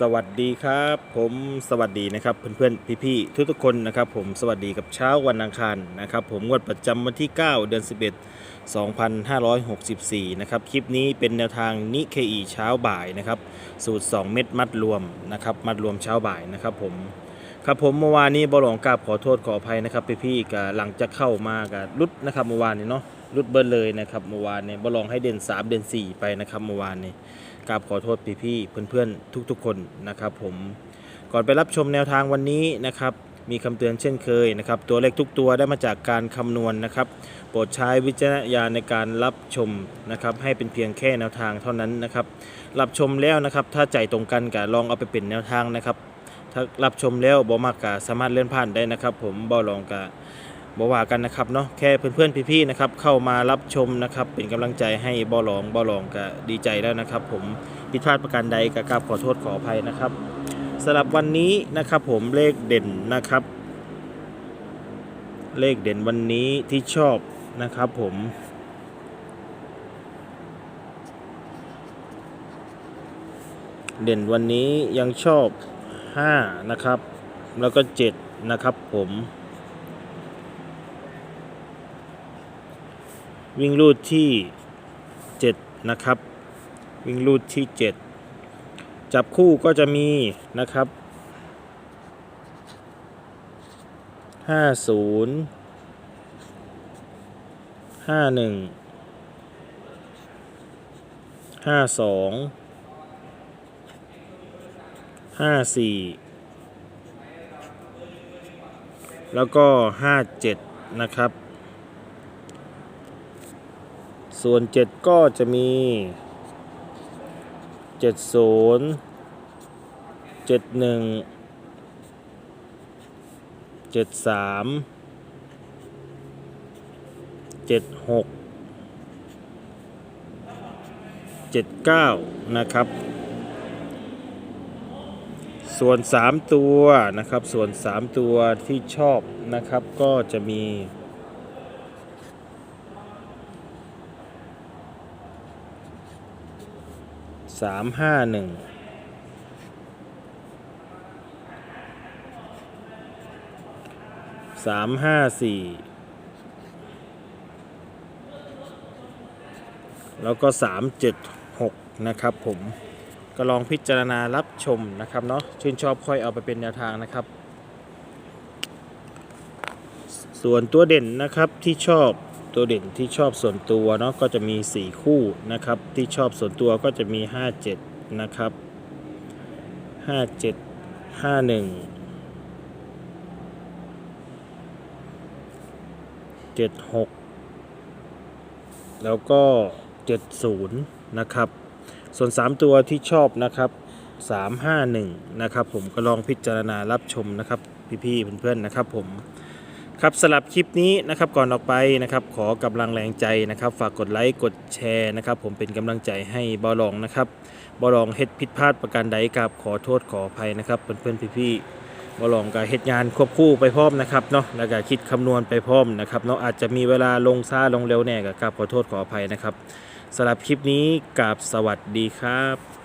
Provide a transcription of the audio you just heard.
สวัสดีครับ ผมสวัสดีนะครับเพื่อนๆพี่ๆทุกๆคนนะครับ ผมสวัสดีกับเช้าวันอังคารนะครับ ผมงวดประจำวันที่ 9 เดือน 11 2564 นะครับ คลิปนี้เป็นแนวทางนิเคอีเช้าบ่ายนะครับ สูตร 2 เม็ดมัดรวมนะครับ มัดรวมเช้าบ่ายนะครับ ผม ครับผมเมื่อวานนี้บอลองกราบขอโทษขออภัยนะครับพี่ๆกับหลังจะเข้ามากับรุดนะครับเมื่อวานนี้เนาะรุดเบิร์เลยนะครับเมื่อวานนี้บอลองให้เด่น 3 เด่น 4 ไปนะครับเมื่อวานนี้กราบขอโทษพี่ๆเพื่อนๆทุกๆ คนนะครับผมก่อนไปรับชมแนวทางวันนี้นะครับมีคำเตือนเช่นเคยนะครับตัวเลขทุกตัวได้มาจากการคำนวณนะครับ โปรดใช้วิจารณญาณในการรับชมนะครับให้เป็นเพียงแค่แนวทางเท่านั้นนะครับรับชมแล้วนะครับถ้าใจตรงกันก็ลองเอาไปเป็นแนวทางนะครับ ถ้ารับชมแล้วบ่มากก็สามารถเลื่อนผ่านได้นะครับ ผมบ่ลองกะบ่ว่ากันนะครับเนาะแค่เพื่อนๆพี่ๆนะครับเข้ามารับชมนะครับ เป็นกำลังใจให้บ่ลองบ่ลองก็ดีใจแล้วนะครับ ผมผิดพลาดประการใดก็กราบขอโทษขออภัยนะครับสำหรับวันนี้นะครับ ผมเลขเด่นนะครับ เลขเด่นวันนี้ที่ชอบนะครับ ผมเด่นวันนี้ยังชอบ 5 นะครับ แล้วก็ 7 นะครับผม วิ่งรูดที่ 7 นะครับ วิ่งรูดที่ 7 จับคู่ก็จะมีนะครับ 50 51 52 ห้าสี่แล้วก็ห้าเจ็ดนะครับ ส่วนเจ็ดก็จะมีเจ็ดศูนย์เจ็ดหนึ่งเจ็ดสามเจ็ดหกเจ็ดเก้านะครับ ส่วน 3 ตัวนะครับ ส่วน 3 ตัวที่ชอบนะครับก็จะมีสามห้าหนึ่งสามห้าสี่แล้วก็สามเจ็ดหกนะครับผม ก็ลองพิจารณารับชมนะครับเนาะชื่นชอบค่อยเอาไปเป็นแนวทางนะครับ ส่วนตัวเด่นนะครับที่ชอบตัวเด่นที่ชอบส่วนตัวเนาะก็จะมี 4 คู่นะครับ ที่ชอบส่วนตัวก็จะมี 57 นะครับ 57 51 76 แล้วก็ 70 นะครับ ส่วน 3 ตัวที่ชอบนะครับ 351 นะครับผมก็ลองพิจารณารับชมนะครับ พี่ๆเพื่อนๆนะครับผมครับสลับคลิปนี้นะครับก่อนออกไปนะครับขอกำลังแรงใจนะครับ ฝากกดไลค์กดแชร์นะครับ ผมเป็นกำลังใจให้บอลองนะครับบอลองเฮ็ดผิดพลาดประการใดกับขอโทษขออภัยนะครับเพื่อนๆพี่ๆ บอลองกับเหตุงานควบคู่ไปพร้อมนะครับเนาะแล้วก็คิดคำนวณไปพร้อมนะครับเนาะอาจจะมีเวลาลงซ่าลงเร็วแน่กับขอโทษขออภัยนะครับสำหรับคลิปนี้กับสวัสดีครับ